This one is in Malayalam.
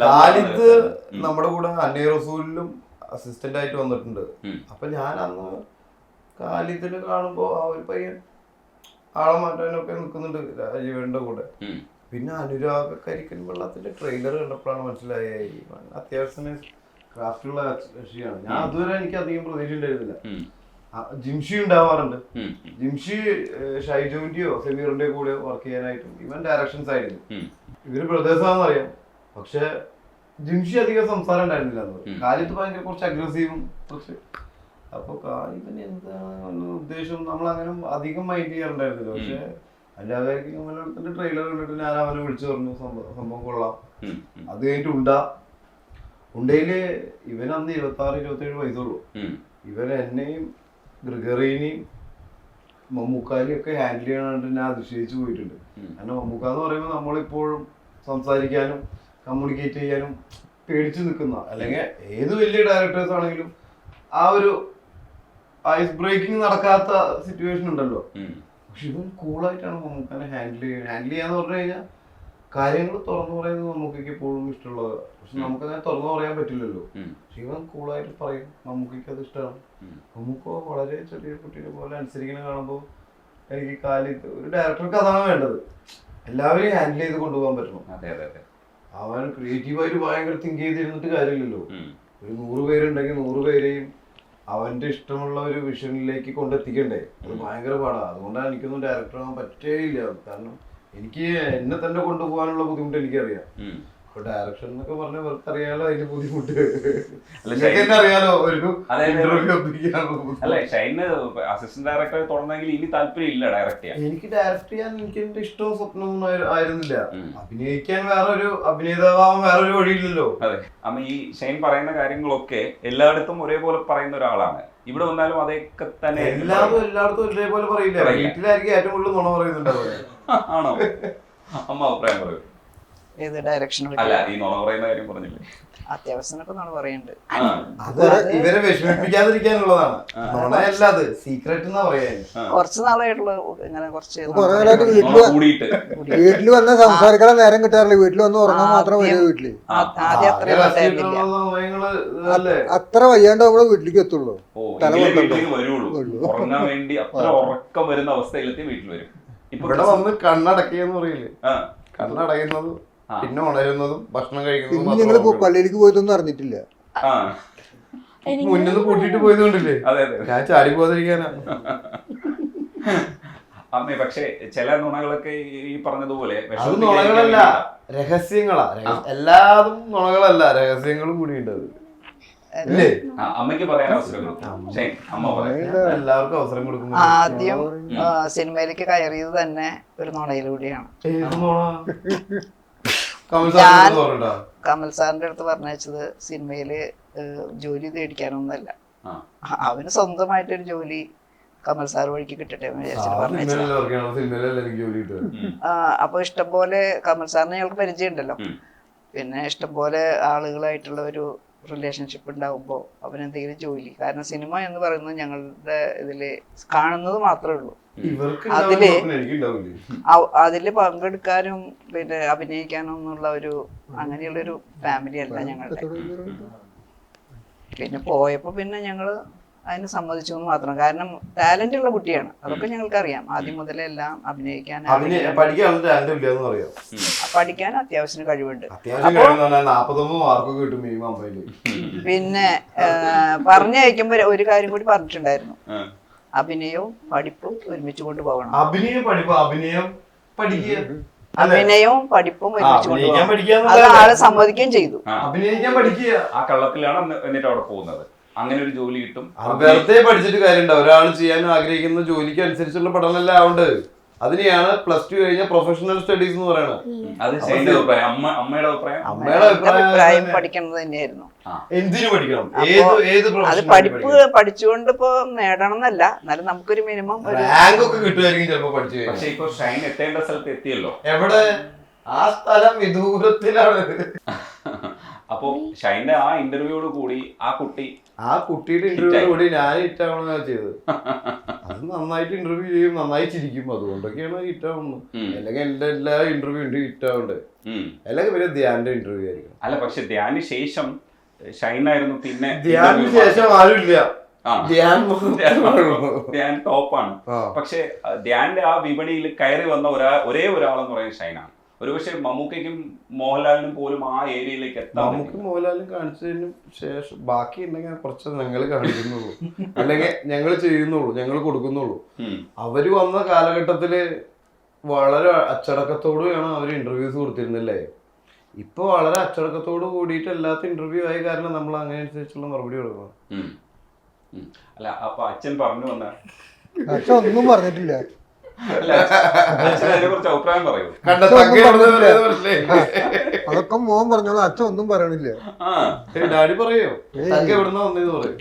ഖാലിദ് നമ്മുടെ കൂടെ അന്നേ റസൂലിലും അസിസ്റ്റന്റ് ആയിട്ട് വന്നിട്ടുണ്ട്. അപ്പൊ ഞാൻ അന്ന് കാലിത്തിന് കാണുമ്പോ ആ ഒരു പയ്യൻ ആളെ മാറ്റാനൊക്കെ നിൽക്കുന്നുണ്ട് രാജീവന്റെ കൂടെ. പിന്നെ അനുരാഗ കരിക്കൻ വെള്ളത്തിന്റെ ട്രെയിലർ കണ്ടപ്പോഴാണ് മനസ്സിലായ അത്യാവശ്യം ക്രാഫ്റ്റുള്ള കക്ഷിയാണ് ഞാൻ അതുവരെ എനിക്ക് അധികം പ്രതീക്ഷ ഉണ്ടായിരുന്നില്ല ജിംഷി ഉണ്ടാവാറുണ്ട്. ജിംഷി ഷൈജോന്റെയോ ഷൈജുവിന്റെയോ സമീറിന്റെയോ കൂടെ വർക്ക് ചെയ്യാനായിട്ടും ഇവൻ ഡയറക്ഷൻസ് ആയിരുന്നു. ഇവർ ബ്രദേഴ്സ് ആണെന്ന് അറിയാം പക്ഷെ ജിംഷി അധികം സംസാരം ഉണ്ടായിരുന്നില്ല. കാലിത്ത് ഭയങ്കര കുറച്ച് അഗ്രസീവും കുറച്ച്. അപ്പൊ കാര്യത്തിന് എന്താണ് ഉദ്ദേശം നമ്മൾ അങ്ങനെ അധികം മൈൻഡ് ചെയ്യാറുണ്ടായിരുന്നില്ല. പക്ഷെ അല്ലാതെ കമലത്തിന്റെ ട്രെയിലർ കണ്ടിട്ട് ഞാൻ അവനെ വിളിച്ചു പറഞ്ഞു സംഭവം കൊള്ളാം. അത് കഴിഞ്ഞിട്ട് ഉണ്ട. ഉണ്ടയിൽ ഇവൻ അന്ന് ഇരുപത്തി ആറ് ഇരുപത്തി ഏഴ് വയസ്സുള്ളൂ. ഇവൻ എന്നെയും ഗ്രിഗറീനെയും മമ്മൂക്കാലിയും ഒക്കെ ഹാൻഡിൽ ചെയ്യണമെന്ന് ഞാൻ അതിശയിച്ചു പോയിട്ടുണ്ട്. കാരണം മമ്മൂക്ക എന്ന് പറയുമ്പോൾ നമ്മളിപ്പോഴും സംസാരിക്കാനും കമ്മ്യൂണിക്കേറ്റ് ചെയ്യാനും പേടിച്ചു നിൽക്കുന്ന അല്ലെങ്കിൽ ഏത് വലിയ ഡയറക്ടേഴ്സ് ആണെങ്കിലും ആ ഒരു ഐസ് ബ്രേക്കിംഗ് നടക്കാത്ത സിറ്റുവേഷൻ ഉണ്ടല്ലോ. പക്ഷെ ഇവൻ കൂളായിട്ടാണ് മമ്മൂക്കാനെ ഹാൻഡിൽ ചെയ്യുന്നത് ഹാൻഡിൽ ചെയ്യാന്ന് പറഞ്ഞു കഴിഞ്ഞാൽ കാര്യങ്ങൾ തുറന്നു പറയുന്നത് മമ്മൂക്കയ്ക്ക് എപ്പോഴും ഇഷ്ടമുള്ളത് പക്ഷെ നമുക്കങ്ങനെ തുറന്നു പറയാൻ പറ്റില്ലല്ലോ. പക്ഷെ ഇവൻ കൂളായിട്ട് പറയും നമുക്കൊക്കെ അത് ഇഷ്ടമാണ്. നമുക്കോ മമ്മൂക്ക വളരെ ചെറിയ കുട്ടിയെ പോലെ അനുസരിക്കുന്ന കാണുമ്പോൾ എനിക്ക് കാലിത്ത് ഒരു ഡയറക്ടർക്ക് അതാണ് വേണ്ടത്. എല്ലാവരെയും ഹാൻഡിൽ ചെയ്ത് കൊണ്ടുപോകാൻ പറ്റണം. അതെ അതെ അതെ. അവൻ ക്രിയേറ്റീവായിട്ട് ഭയങ്കര തിങ്ക് ചെയ്തിരുന്നിട്ട് കാര്യമില്ലല്ലോ. ഒരു നൂറ് പേരുണ്ടെങ്കിൽ നൂറ് പേരെയും അവന്റെ ഇഷ്ടമുള്ള ഒരു വിഷനിലേക്ക് കൊണ്ടെത്തിക്കണ്ടേ? അത് ഭയങ്കര പാടാണ് അതുകൊണ്ടാണ് എനിക്കൊന്നും ഡയറക്ടർ ആവാൻ പറ്റേയില്ല. കാരണം എനിക്ക് എന്നെ തന്നെ കൊണ്ടുപോകാനുള്ള ബുദ്ധിമുട്ട് എനിക്കറിയാം. ഡയറക്ഷൻ എന്നൊക്കെ പറഞ്ഞ അവർക്ക് അറിയാലോ അതിന്റെ ബുദ്ധിമുട്ട്. അല്ല. അറിയാലോ ഒരു ബുദ്ധിമുട്ട്. ഷൈന് അസിസ്റ്റന്റ് ഡയറക്ടർ തുടർന്നെങ്കിൽ ഇനി താല്പര്യം ഇല്ല ഡയറക്ട് ചെയ്യാൻ. എനിക്ക് ഡയറക്ട് ചെയ്യാൻ എനിക്ക് എന്റെ ഇഷ്ടവും സ്വപ്നവും ആയി- ആയിരുന്നില്ല. അഭിനയിക്കാൻ വേറൊരു അഭിനേതാവാൻ വേറൊരു വഴിയില്ലല്ലോ. അതെ. അമ്മ ഈ ഷൈൻ പറയുന്ന കാര്യങ്ങളൊക്കെ എല്ലായിടത്തും ഒരേപോലെ പറയുന്ന ഒരാളാണ്. ഇവിടെ വന്നാലും അതൊക്കെ തന്നെ എല്ലാവരും എല്ലായിടത്തും ഒരേപോലെ പറയില്ല. പറയില്ല. വീട്ടിലായിരിക്കും ഏറ്റവും കൂടുതൽ നുണ പറയുന്നുണ്ടാവുക. ആണോ? അമ്മ അഭിപ്രായം പറയൂ. ഏത് ഡയറക്ഷൻ അല്ല ഈ നുണ പറയുന്ന കാര്യം പറഞ്ഞില്ലേ? പറയുന്നുണ്ട്. അത് ഇവരെ വിഷമിപ്പിക്കാതിരിക്കാനുള്ളതാണ്. നുണയല്ല അത് സീക്രട്ട് എന്നാ പറയാ. കുറച്ച് നാളായിട്ടുള്ള ഇങ്ങനെ വീട്ടിൽ വന്ന് സംസാരിക്കാൻ നേരം കിട്ടാറില്ല. വീട്ടിൽ വന്ന് ഉറങ്ങാൻ മാത്രം വരും വീട്ടിൽ. അത്ര വയ്യാണ്ട് നമ്മൾ വീട്ടിലേക്ക് എത്തുള്ളൂ. ഉറങ്ങാൻ വേണ്ടി അത്ര ഉറക്കം വരുന്ന അവസ്ഥയിലെത്തി വീട്ടിൽ വരും. ഇവിടെ വന്ന് കണ്ണടക്കിയെന്ന് പറയില്ലേ? കണ്ണടയുന്നത്. പിന്നെ ഉണരുന്നതും ഭക്ഷണം കഴിക്കുന്നതും ഞങ്ങൾ പള്ളിയിലേക്ക് പോയതൊന്നും അറിഞ്ഞിട്ടില്ല. ആ. കൂട്ടിട്ട് പൂട്ടിട്ട് പോയത് കൊണ്ടില്ലേ അതെ അതെ ഞാൻ ചാടി പോകാതിരിക്കാനാ. അമ്മേ പക്ഷേ ചില നുണകളൊക്കെ ഈ- പറഞ്ഞതുപോലെ അത് നുണകളല്ല. രഹസ്യങ്ങളാ. രഹസ്യ- എല്ലാതും നുണകളല്ല. രഹസ്യങ്ങളും കൂടി ഉണ്ട് അത് അമ്മയ്ക്ക് പറയാൻ അവസരം എല്ലാവർക്കും അവസരം കൊടുക്കുന്നു ആദ്യം സിനിമയിലേക്ക് കയറിയത് തന്നെ ഒരു നുണയിലൂടെയാണ്. നുണ കമൽ സാറിന്റെ അടുത്ത് കമൽ സാറിന്റെ അടുത്ത് പറഞ്ഞത് സിനിമയിൽ ജോലി തേടിക്കാനൊന്നല്ല. അവന് സ്വന്തമായിട്ടൊരു ജോലി കമൽ സാർ വഴിക്ക് കിട്ടട്ടെ. അപ്പൊ ഇഷ്ടംപോലെ കമൽ സാറിനെ ഞങ്ങൾക്ക് പരിചയമുണ്ടല്ലോ. പിന്നെ ഇഷ്ടംപോലെ ആളുകളായിട്ടുള്ള ഒരു റിലേഷൻഷിപ്പ് ഉണ്ടാവുമ്പോൾ അവനെന്തെങ്കിലും ജോലി. കാരണം സിനിമ എന്ന് പറയുന്നത് ഞങ്ങളുടെ ഇതിൽ കാണുന്നത് മാത്രമേ ഉള്ളൂ. അതിൽ അതിൽ പങ്കെടുക്കാനും പിന്നെ അഭിനയിക്കാനും എന്നുള്ള ഒരു അങ്ങനെയുള്ള ഒരു ഫാമിലി അല്ല ഞങ്ങളുടെ പിന്നെ പോയപ്പോ പിന്നെ ഞങ്ങൾ അതിന് സമ്മതിച്ചു എന്ന് മാത്രം. കാരണം ടാലന്റ് ഉള്ള കുട്ടിയാണ്. അതൊക്കെ ഞങ്ങൾക്ക് അറിയാം ആദ്യം മുതലേ എല്ലാം അഭിനയിക്കാൻ അതിന് പഠിക്കാൻ അത്യാവശ്യം കഴിവുണ്ട് പിന്നെ പറഞ്ഞയക്കുമ്പോ ഒരു കാര്യം കൂടി പറഞ്ഞിട്ടുണ്ടായിരുന്നു. അഭിനയവും പഠിപ്പും ഒരുമിച്ച് കൊണ്ടുപോകണം അഭിനയം പഠിപ്പ് അഭിനയം പഠിക്കുക. അഭിനയവും പഠിപ്പും ഒരുമിച്ച് കൊണ്ടുപോകണം അത് ആളെ സമ്മതിക്കുകയും ചെയ്തു. അഭിനയിക്കാൻ പഠിക്കുക. ആ കള്ളത്തിലാണ് എന്നിട്ട് അവിടെ പോകുന്നത്. അങ്ങനെ ഒരു ജോലി കിട്ടും. വെറുതെ പഠിച്ചിട്ട് കാര്യമുണ്ടോ. ഒരാൾ ചെയ്യാൻ ആഗ്രഹിക്കുന്ന ജോലിക്ക് അനുസരിച്ചുള്ള പഠനമല്ല ആവണ്ട് അതിനെയാണ് പ്ലസ് ടു കഴിഞ്ഞ പ്രൊഫഷണൽ സ്റ്റഡീസ് എന്ന് പറയുന്നത് അമ്മയുടെ അഭിപ്രായം. പഠിക്കുന്നത് തന്നെയായിരുന്നു. എന്തിനു പഠിക്കണം? ഏത് ഏത് അത് പഠിപ്പ്? പഠിച്ചുകൊണ്ട് ഇപ്പൊ നേടണം എന്നല്ല എന്നാലും നമുക്കൊരു മിനിമം ഒരു റാങ്ക് ഒക്കെ കിട്ടുമായിരിക്കും ചിലപ്പോ പഠിച്ചു പക്ഷെ ഇപ്പൊ ഷൈൻ എത്തേണ്ട സ്ഥലത്ത് എത്തിയല്ലോ. എവിടെ? ആ സ്ഥലം വിദൂരത്തിലാണ്. അപ്പോ ഷൈന്റെ ആ ഇന്റർവ്യൂയോട് കൂടി ആ കുട്ടി ആ കുട്ടിയുടെ ഇന്റർവ്യൂ കൂടി ഞാൻ ഇട്ടാണ് ചെയ്തത്. അത് നന്നായിട്ട് ഇന്റർവ്യൂ ചെയ്യും നന്നായി ചിരിക്കും. അതുകൊണ്ടൊക്കെയാണ് ഹിറ്റ് ആവുന്നത്. ഉം. അല്ലെങ്കിൽ എല്ലാ എല്ലാ ഇന്റർവ്യൂ ഉണ്ട് ഹിറ്റ് ആവുന്നത് അല്ലെങ്കിൽ പിന്നെ ധ്യാന്റെ ഇന്റർവ്യൂ ആയിരിക്കും അല്ല പക്ഷെ ധ്യാന് ശേഷം ഷൈനായിരുന്നു പിന്നെ ധ്യാനിന് interview ശേഷം ആരുമില്ല. ആ. ധ്യാൻ ടോപ്പാണ്. പക്ഷെ ധ്യാന്റെ ആ വിപണിയിൽ കയറി വന്ന ഒരാ ഒരേ ഒരാളെന്ന് പറയുന്നത് ഷൈനാണ്. ഒരുപക്ഷെ മമ്മൂക്കയ്ക്കും മോഹൻലാലിനും പോലും ആ ഏരിയയിലേക്ക് എത്താം മമ്മൂക്കും. മോഹൻലാലും കാണിച്ചതിന് ശേഷം ബാക്കി ഉണ്ടെങ്കിൽ കുറച്ച് ഞങ്ങൾ കാണിക്കുന്നുള്ളൂ. അല്ലെങ്കിൽ ഞങ്ങൾ ചെയ്യുന്നുള്ളൂ ഞങ്ങൾ കൊടുക്കുന്നുള്ളൂ. അവർ വന്ന കാലഘട്ടത്തിൽ വളരെ അച്ചടക്കത്തോടെയാണ് അവർ ഇന്റർവ്യൂസ് കൊടുത്തിരുന്നില്ലേ ഇപ്പൊ വളരെ അച്ചടക്കത്തോട് കൂടിയിട്ട് എല്ലാത്ത ഇന്റർവ്യൂ ആയ കാരണം നമ്മൾ അങ്ങനെ അനുസരിച്ചുള്ള മറുപടി കൊടുക്കണം. അല്ല അപ്പൊ അച്ഛൻ പറഞ്ഞു വന്ന അച്ഛൻ ഒന്നും പറഞ്ഞിട്ടില്ല. അല്ല അച്ഛൻ അതിനെ കുറിച്ച് അഭിപ്രായം പറയൂ. അതൊക്കെ മോൻ പറഞ്ഞോളൂ അച്ഛൻ ഒന്നും പറയണില്ല. ഡാഡി പറയോ. ഏയ്. തങ്ക എവിടുന്ന വന്നേന്ന് പറയും.